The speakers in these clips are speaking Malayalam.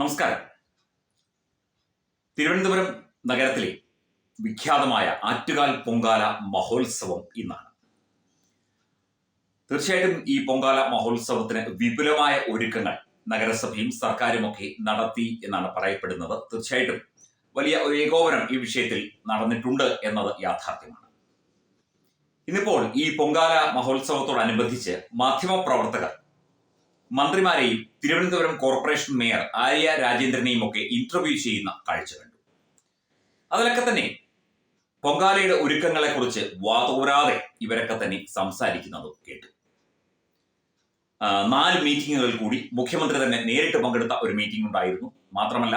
നമസ്കാരം. തിരുവനന്തപുരം നഗരത്തിലെ വിഖ്യാതമായ ആറ്റുകാൽ പൊങ്കാല മഹോത്സവം ഇന്നാണ്. തീർച്ചയായിട്ടും ഈ പൊങ്കാല മഹോത്സവത്തിന് വിപുലമായ ഒരുക്കങ്ങൾ നഗരസഭയും സർക്കാരുമൊക്കെ നടത്തി എന്നാണ് പറയപ്പെടുന്നത്. തീർച്ചയായിട്ടും വലിയ ഒരു ഏകോപനം ഈ വിഷയത്തിൽ നടന്നിട്ടുണ്ട് എന്നത് യാഥാർത്ഥ്യമാണ്. ഇന്നിപ്പോൾ ഈ പൊങ്കാല മഹോത്സവത്തോടനുബന്ധിച്ച് മാധ്യമപ്രവർത്തകർ മന്ത്രിമാരെയും തിരുവനന്തപുരം കോർപ്പറേഷൻ മേയർ ആര്യ രാജേന്ദ്രനെയും ഒക്കെ ഇന്റർവ്യൂ ചെയ്യുന്ന കാഴ്ച കണ്ടു. അതിലൊക്കെ തന്നെ പൊങ്കാലയുടെ ഒരുക്കങ്ങളെ കുറിച്ച് വാതോരാതെ ഇവരൊക്കെ തന്നെ സംസാരിക്കുന്നതും കേട്ടു. നാല് മീറ്റിങ്ങുകളിൽ കൂടി മുഖ്യമന്ത്രി തന്നെ നേരിട്ട് പങ്കെടുത്ത ഒരു മീറ്റിംഗ് ഉണ്ടായിരുന്നു. മാത്രമല്ല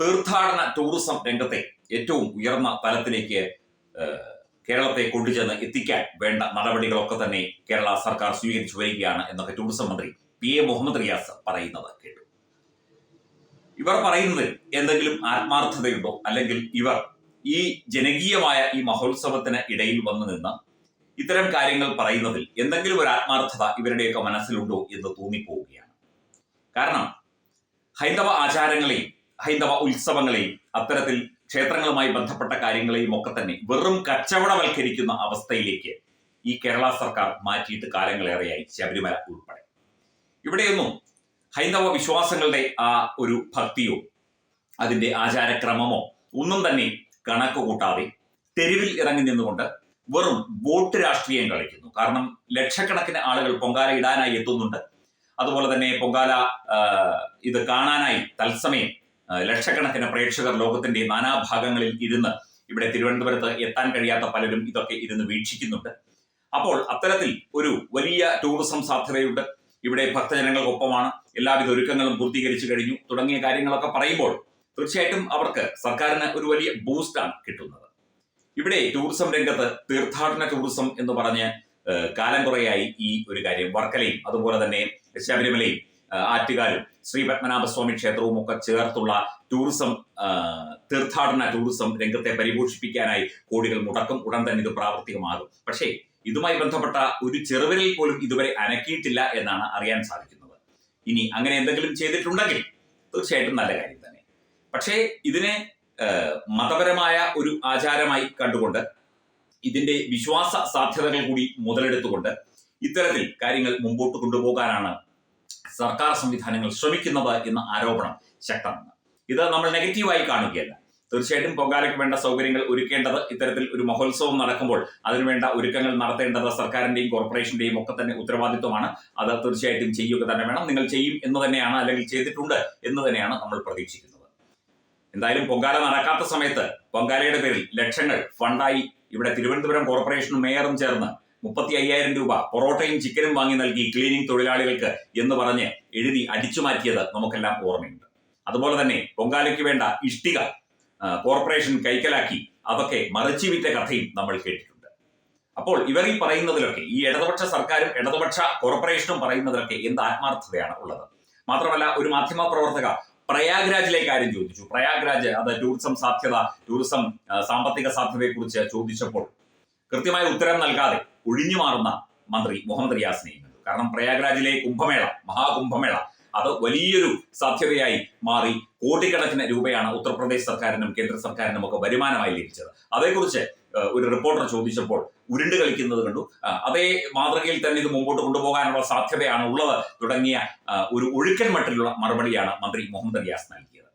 തീർത്ഥാടന ടൂറിസം രംഗത്തെ ഏറ്റവും ഉയർന്ന തലത്തിലേക്ക് കേരളത്തെ കൊണ്ടുചെന്ന് എത്തിക്കാൻ വേണ്ട നടപടികളൊക്കെ തന്നെ കേരള സർക്കാർ സ്വീകരിച്ചു വരികയാണ് എന്നൊക്കെ ടൂറിസം മന്ത്രി പി എ മുഹമ്മദ് റിയാസ് പറയുന്നത് കേട്ടു. ഇവർ പറയുന്നതിൽ എന്തെങ്കിലും ആത്മാർത്ഥതയുണ്ടോ? അല്ലെങ്കിൽ ഇവർ ഈ ജനകീയമായ ഈ മഹോത്സവത്തിന് ഇടയിൽ വന്നു നിന്ന് ഇത്തരം കാര്യങ്ങൾ പറയുന്നതിൽ എന്തെങ്കിലും ഒരു ആത്മാർത്ഥത ഇവരുടെയൊക്കെ മനസ്സിലുണ്ടോ എന്ന് തോന്നിപ്പോവുകയാണ്. കാരണം ഹൈന്ദവ ആചാരങ്ങളെയും ഹൈന്ദവ ഉത്സവങ്ങളെയും അത്തരത്തിൽ ക്ഷേത്രങ്ങളുമായി ബന്ധപ്പെട്ട കാര്യങ്ങളെയും ഒക്കെ തന്നെ വെറും കച്ചവടവൽക്കരിക്കുന്ന അവസ്ഥയിലേക്ക് ഈ കേരള സർക്കാർ മാറ്റിയിട്ട് കാലങ്ങളേറെയായി ശബരിമല ഉൾപ്പെടെ. ഇവിടെയൊന്നും ഹൈന്ദവ വിശ്വാസങ്ങളുടെ ആ ഒരു ഭക്തിയോ അതിന്റെ ആചാരക്രമമോ ഒന്നും തന്നെ കണക്ക് കൂട്ടാതെ തെരുവിൽ ഇറങ്ങി നിന്നുകൊണ്ട് വെറും വോട്ട് രാഷ്ട്രീയം കളിക്കുന്നു. കാരണം ലക്ഷക്കണക്കിന് ആളുകൾ പൊങ്കാല ഇടാനായി എത്തുന്നുണ്ട്. അതുപോലെ തന്നെ പൊങ്കാല ഇത് കാണാനായി തത്സമയം ലക്ഷക്കണക്കിന് പ്രേക്ഷകർ ലോകത്തിന്റെ നാനാഭാഗങ്ങളിൽ ഇരുന്ന് ഇവിടെ തിരുവനന്തപുരത്ത് എത്താൻ കഴിയാത്ത പലരും ഇതൊക്കെ ഇരുന്ന് വീക്ഷിക്കുന്നുണ്ട്. അപ്പോൾ അത്തരത്തിൽ ഒരു വലിയ ടൂറിസം സാധ്യതയുണ്ട്. ഇവിടെ ഭക്തജനങ്ങൾക്കൊപ്പമാണ്. എല്ലാവിധ ഒരുക്കങ്ങളും പൂർത്തീകരിച്ചു കഴിഞ്ഞു. തുടങ്ങിയ കാര്യങ്ങളൊക്കെ പറയുമ്പോൾ തീർച്ചയായിട്ടും അവർക്ക് സർക്കാരിന് ഒരു വലിയ ബൂസ്റ്റാണ് കിട്ടുന്നത്. ഇവിടെ ടൂറിസം രംഗത്ത് തീർത്ഥാടന ടൂറിസം എന്ന് പറഞ്ഞ് കാലം കുറയായി ഈ ഒരു കാര്യം. വർക്കലയും അതുപോലെ തന്നെ ശബരിമലയും ആറ്റുകാരും ശ്രീ പത്മനാഭസ്വാമി ക്ഷേത്രവും ഒക്കെ ചേർത്തുള്ള ടൂറിസം തീർത്ഥാടന ടൂറിസം രംഗത്തെ പരിപോഷിപ്പിക്കാനായി കോടികൾ മുടക്കും. ഉടൻ തന്നെ ഇത് പ്രാവർത്തികമാകും. പക്ഷേ ഇതുമായി ബന്ധപ്പെട്ട ഒരു ചെറുവിരൽ പോലും ഇതുവരെ അനക്കിയിട്ടില്ല എന്നാണ് അറിയാൻ സാധിക്കുന്നത്. ഇനി അങ്ങനെ എന്തെങ്കിലും ചെയ്തിട്ടുണ്ടെങ്കിൽ തീർച്ചയായിട്ടും നല്ല കാര്യം തന്നെ. പക്ഷേ ഇതിനെ മതപരമായ ഒരു ആചാരമായി കണ്ടുകൊണ്ട് ഇതിന്റെ വിശ്വാസ സാധ്യതകൾ കൂടി മുതലെടുത്തുകൊണ്ട് ഇത്തരത്തിൽ കാര്യങ്ങൾ മുമ്പോട്ട് കൊണ്ടുപോകാനാണ് സർക്കാർ സംവിധാനങ്ങൾ ശ്രമിക്കുന്നത് എന്ന ആരോപണം ശക്തമാണ്. ഇത് നമ്മൾ നെഗറ്റീവായി കാണുകയല്ല. തീർച്ചയായിട്ടും പൊങ്കാലയ്ക്ക് വേണ്ട സൗകര്യങ്ങൾ ഒരുക്കേണ്ടത് ഇത്തരത്തിൽ ഒരു മഹോത്സവം നടക്കുമ്പോൾ അതിനുവേണ്ട ഒരുക്കങ്ങൾ നടത്തേണ്ടത് സർക്കാരിന്റെയും കോർപ്പറേഷന്റെയും ഒക്കെ തന്നെ ഉത്തരവാദിത്വമാണ്. അത് തീർച്ചയായിട്ടും ചെയ്യുക തന്നെ വേണം. നിങ്ങൾ ചെയ്യും എന്ന് തന്നെയാണ് അല്ലെങ്കിൽ ചെയ്തിട്ടുണ്ട് എന്ന് തന്നെയാണ് നമ്മൾ പ്രതീക്ഷിക്കുന്നത്. എന്തായാലും പൊങ്കാല നടക്കാത്ത സമയത്ത് പൊങ്കാലയുടെ പേരിൽ ലക്ഷങ്ങൾ ഫണ്ടായി ഇവിടെ തിരുവനന്തപുരം കോർപ്പറേഷനും മേയറും ചേർന്ന് മുപ്പത്തി അയ്യായിരം രൂപ പൊറോട്ടയും ചിക്കനും വാങ്ങി നൽകി ക്ലീനിങ് തൊഴിലാളികൾക്ക് എന്ന് പറഞ്ഞ് എഴുതി അടിച്ചു മാറ്റിയത് നമുക്കെല്ലാം ഓർമ്മയുണ്ട്. അതുപോലെ തന്നെ പൊങ്കാലയ്ക്ക് വേണ്ട ഇഷ്ടിക കോർപ്പറേഷൻ കൈക്കലാക്കി. അതൊക്കെ മറിച്ചു വിറ്റ കഥയും നമ്മൾ കേട്ടിട്ടുണ്ട്. അപ്പോൾ ഇവർ ഈ പറയുന്നതിലൊക്കെ ഈ ഇടതുപക്ഷ സർക്കാരും ഇടതുപക്ഷ കോർപ്പറേഷനും പറയുന്നതിലൊക്കെ എന്ത് ആത്മാർത്ഥതയാണ് ഉള്ളത്? മാത്രമല്ല ഒരു മാധ്യമ പ്രവർത്തക പ്രയാഗ്രാജിലെ കാര്യം ചോദിച്ചു. പ്രയാഗ്രാജ് അത് ടൂറിസം സാധ്യത ടൂറിസം സാമ്പത്തിക സാധ്യതയെക്കുറിച്ച് ചോദിച്ചപ്പോൾ കൃത്യമായ ഉത്തരം നൽകാതെ ഒഴിഞ്ഞു മാറുന്ന മന്ത്രി മുഹമ്മദ് റിയാസിനെയും കാരണം പ്രയാഗ്രാജിലെ കുംഭമേള മഹാകുംഭമേള അത് വലിയൊരു സാധ്യതയായി മാറി. കോടിക്കണക്കിന് രൂപയാണ് ഉത്തർപ്രദേശ് സർക്കാരിനും കേന്ദ്ര സർക്കാരിനും ഒക്കെ വരുമാനമായി ലഭിച്ചത്. അതേക്കുറിച്ച് ഒരു റിപ്പോർട്ടർ ചോദിച്ചപ്പോൾ ഉരുണ്ട് കളിക്കുന്നത് കണ്ടു. അതേ മാതൃകയിൽ തന്നെ ഇത് മുമ്പോട്ട് കൊണ്ടുപോകാനുള്ള സാധ്യതയാണ് ഉള്ളത് തുടങ്ങിയ ഒരു ഒഴുക്കൻ മട്ടിലുള്ള മറുപടിയാണ് മന്ത്രി മുഹമ്മദ് റിയാസ് നൽകിയത്.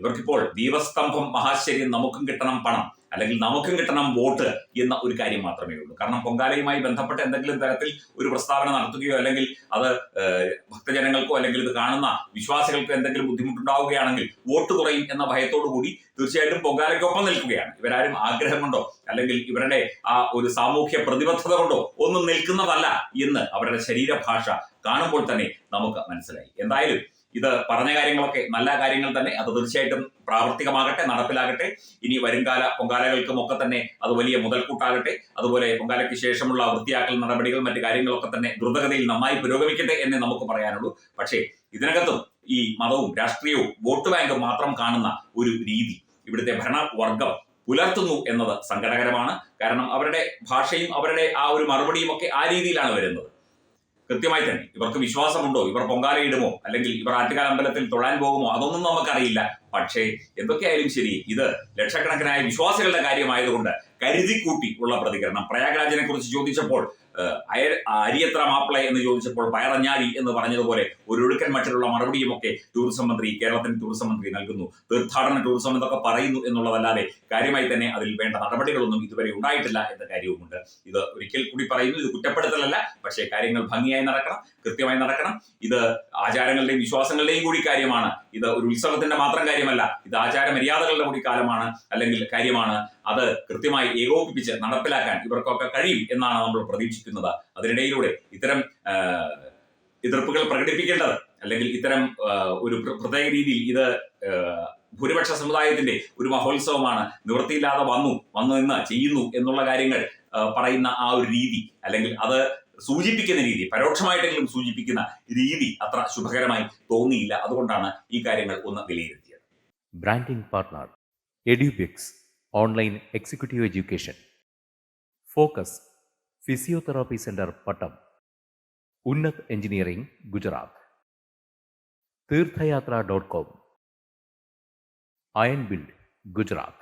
ഇവർക്കിപ്പോൾ ദീപസ്തംഭം മഹാശ്ശേരി നമുക്കും കിട്ടണം പണം. അല്ലെങ്കിൽ നമുക്കും കിട്ടണം വോട്ട് എന്ന ഒരു കാര്യം മാത്രമേ ഉള്ളൂ. കാരണം പൊങ്കാലയുമായി ബന്ധപ്പെട്ട് എന്തെങ്കിലും തരത്തിൽ ഒരു പ്രസ്താവന നടത്തുകയോ അല്ലെങ്കിൽ അത് ഭക്തജനങ്ങൾക്കോ അല്ലെങ്കിൽ ഇത് കാണുന്ന വിശ്വാസികൾക്കോ എന്തെങ്കിലും ബുദ്ധിമുട്ടുണ്ടാവുകയാണെങ്കിൽ വോട്ട് കുറയും എന്ന ഭയത്തോടു കൂടി തീർച്ചയായിട്ടും പൊങ്കാലയ്ക്കൊപ്പം നിൽക്കുകയാണ്. ഇവരാരും ആഗ്രഹം കൊണ്ടോ അല്ലെങ്കിൽ ഇവരുടെ ആ ഒരു സാമൂഹ്യ പ്രതിബദ്ധത കൊണ്ടോ ഒന്നും നിൽക്കുന്നതല്ല എന്ന് അവരുടെ ശരീരഭാഷ കാണുമ്പോൾ തന്നെ നമുക്ക് മനസ്സിലായി. എന്തായാലും ഇത് പറഞ്ഞ കാര്യങ്ങളൊക്കെ നല്ല കാര്യങ്ങൾ തന്നെ. അത് തീർച്ചയായിട്ടും പ്രാവർത്തികമാകട്ടെ നടപ്പിലാകട്ടെ. ഇനി വരുംകാല പൊങ്കാലകൾക്കും ഒക്കെ തന്നെ അത് വലിയ മുതൽക്കൂട്ടാകട്ടെ. അതുപോലെ പൊങ്കാലയ്ക്ക് ശേഷമുള്ള വൃത്തിയാക്കൽ നടപടികൾ മറ്റു കാര്യങ്ങളൊക്കെ തന്നെ ദ്രുതഗതിയിൽ നന്നായി പുരോഗമിക്കട്ടെ എന്നേ നമുക്ക് പറയാനുള്ളൂ. പക്ഷേ ഇതിനകത്തും ഈ മതവും രാഷ്ട്രീയവും വോട്ട് ബാങ്കും മാത്രം കാണുന്ന ഒരു രീതി. ഇവിടുത്തെ ഭരണവർഗം പുലർത്തുന്നു എന്നത് സങ്കടകരമാണ്. കാരണം അവരുടെ ഭാഷയും അവരുടെ ആ ഒരു മറുപടിയും ഒക്കെ ആ രീതിയിലാണ് വരുന്നത്. കൃത്യമായി തന്നെ. ഇവർക്ക് വിശ്വാസമുണ്ടോ? ഇവർ പൊങ്കാലയിടുമോ? അല്ലെങ്കിൽ ഇവർ ആറ്റുകാൽ അമ്പലത്തിൽ തൊഴാൻ പോകുമോ? അതൊന്നും നമുക്കറിയില്ല. പക്ഷേ എന്തൊക്കെയായാലും ശരി ഇത് ലക്ഷക്കണക്കിനായ വിശ്വാസികളുടെ കാര്യമായതുകൊണ്ട് കരുതിക്കൂട്ടി ഉള്ള പ്രതികരണം. പ്രയാഗ്രാജിനെ കുറിച്ച് ചോദിച്ചപ്പോൾ അരിയത്ര മാപ്പിള എന്ന് ചോദിച്ചപ്പോൾ പയറഞ്ഞാഴി എന്ന് പറഞ്ഞതുപോലെ ഒരു ഒഴുക്കൻ മട്ടിലുള്ള മറുപടിയുമൊക്കെ ടൂറിസം മന്ത്രി കേരളത്തിന് ടൂറിസം മന്ത്രി നൽകുന്നു. തീർത്ഥാടന ടൂറിസം എന്നൊക്കെ പറയുന്നു എന്നുള്ളതല്ലാതെ കാര്യമായി തന്നെ അതിൽ വേണ്ട നടപടികളൊന്നും ഇതുവരെ ഉണ്ടായിട്ടില്ല എന്ന കാര്യവുമുണ്ട്. ഇത് ഒരിക്കൽ കൂടി പറയുന്നു ഇത് കുറ്റപ്പെടുത്തലല്ല പക്ഷേ കാര്യങ്ങൾ ഭംഗിയായി നടക്കണം കൃത്യമായി നടക്കണം. ഇത് ആചാരങ്ങളുടെയും വിശ്വാസങ്ങളുടെയും കൂടി കാര്യമാണ്. ഇത് ഒരു ഉത്സവത്തിന്റെ മാത്രം കാര്യമല്ല. ഇത് ആചാര മര്യാദകളുടെ കൂടി കാലമാണ് അല്ലെങ്കിൽ കാര്യമാണ്. അത് കൃത്യമായി ഏകോപിപ്പിച്ച് നടപ്പിലാക്കാൻ ഇവർക്കൊക്കെ കഴിയും എന്നാണ് നമ്മൾ പ്രതീക്ഷിക്കുന്നത്. അതിനിടയിലൂടെ ഇത്തരം എതിർപ്പുകൾ പ്രകടിപ്പിക്കേണ്ടത് അല്ലെങ്കിൽ ഇത്തരം ഒരു പ്ര- പ്രത്യേക രീതിയിൽ ഇത് ഭൂരിപക്ഷ സമുദായത്തിന്റെ ഒരു മഹോത്സവമാണ് നിവൃത്തിയില്ലാതെ വന്നു വന്നു എന്ന് ചെയ്യുന്നു എന്നുള്ള കാര്യങ്ങൾ പറയുന്ന ആ ഒരു രീതി അല്ലെങ്കിൽ അത് സൂചിപ്പിക്കുന്ന രീതി പരോക്ഷമായിട്ടെങ്കിലും സൂചിപ്പിക്കുന്ന രീതി അത്ര ശുഭകരമായി തോന്നിയില്ല. അതുകൊണ്ടാണ് ഈ കാര്യങ്ങൾ ഒന്ന് വിലയിരുത്തിയത്. Branding partner Edubix online executive education focus physiotherapy centre Pattom Unnath engineering Gujarat Theerthayathra dot com iron build Gujarat